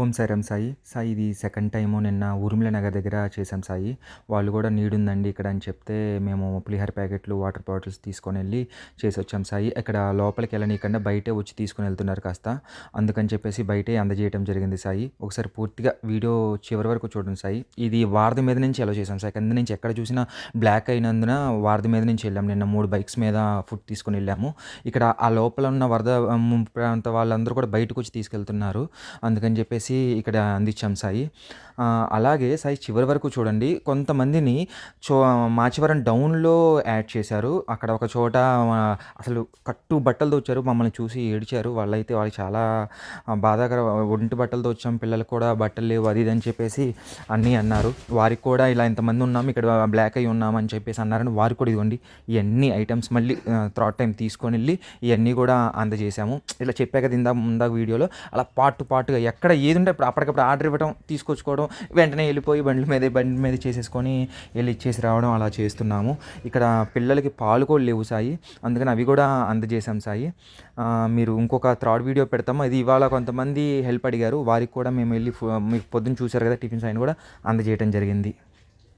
ఓం సాయిరామ్ సాయి. సాయి ఇది second time నిన్న ఊర్మిళ నగర్ దగ్గర చేశాం సాయి. వాళ్ళు కూడా నీడుందండి ఇక్కడ అని చెప్తే మేము పులిహార ప్యాకెట్లు వాటర్ బాటిల్స్ తీసుకొని వెళ్ళి చేసి వచ్చాం సాయి. ఇక్కడ లోపలికి వెళ్ళనీయకుండా బయటే వచ్చి తీసుకుని వెళ్తున్నారు కాస్త. అందుకని చెప్పేసి బయటే అందజేయడం జరిగింది సాయి. ఒకసారి పూర్తిగా వీడియో చివరి వరకు చూడండి సాయి. ఇది వారధి మీద నుంచి ఎలా చేసాం సాయి. కింద నుంచి ఎక్కడ చూసినా బ్లాక్ అయినందున వారధి మీద నుంచి వెళ్ళాం. నిన్న మూడు బైక్స్ మీద ఫుడ్ తీసుకొని వెళ్ళాము. ఇక్కడ ఆ లోపల ఉన్న వరద ప్రాంత వాళ్ళందరూ కూడా బయటకు వచ్చి తీసుకెళ్తున్నారు. అందుకని చెప్పేసి ఇక్కడ అందించాం సాయి. అలాగే సాయి చివరి వరకు చూడండి కొంతమందిని చో మాచివరం డౌన్లో యాడ్ చేశారు. అక్కడ ఒక చోట అసలు కట్టు బట్టలతో వచ్చారు మమ్మల్ని చూసి ఏడిచారు. వాళ్ళైతే వాళ్ళు చాలా బాధాకర ఒంటి బట్టలతో వచ్చాం పిల్లలు కూడా బట్టలు లేవు అది ఇది అని చెప్పేసి అన్నీ అన్నారు. వారికి కూడా ఇలా ఇంతమంది ఉన్నాం ఇక్కడ బ్లాక్ అయి ఉన్నామని చెప్పేసి అన్నారని వారికి కూడా ఇదిగోండి ఇవన్నీ ఐటమ్స్ మళ్ళీ థ్రాట్ టైం తీసుకొని వెళ్ళి ఇవన్నీ కూడా అందజేశాము. ఇలా చెప్పా కదా ఇందా ముందా వీడియోలో. అలా పార్ట్ పార్ట్గా ఎక్కడ ఏది ఉంటే ఇప్పుడు అప్పటికప్పుడు ఆర్డర్ ఇవ్వడం తీసుకొచ్చుకోవడం వెంటనే వెళ్ళిపోయి బండ్ల మీద బండి మీద చేసేసుకొని వెళ్ళి ఇచ్చేసి రావడం అలా చేస్తున్నాము. ఇక్కడ పిల్లలకి పాలు కూడా లేవు సాయి. అందుకని అవి కూడా అందజేశాం సాయి. మీరు ఇంకొక థర్డ్ వీడియో పెడతాము. అది ఇవాళ కొంతమంది హెల్ప్ అడిగారు. వారికి కూడా మేము వెళ్ళి మీకు పొద్దున్న చూశారు కదా టిఫిన్స్ ఆయన కూడా అందజేయడం జరిగింది.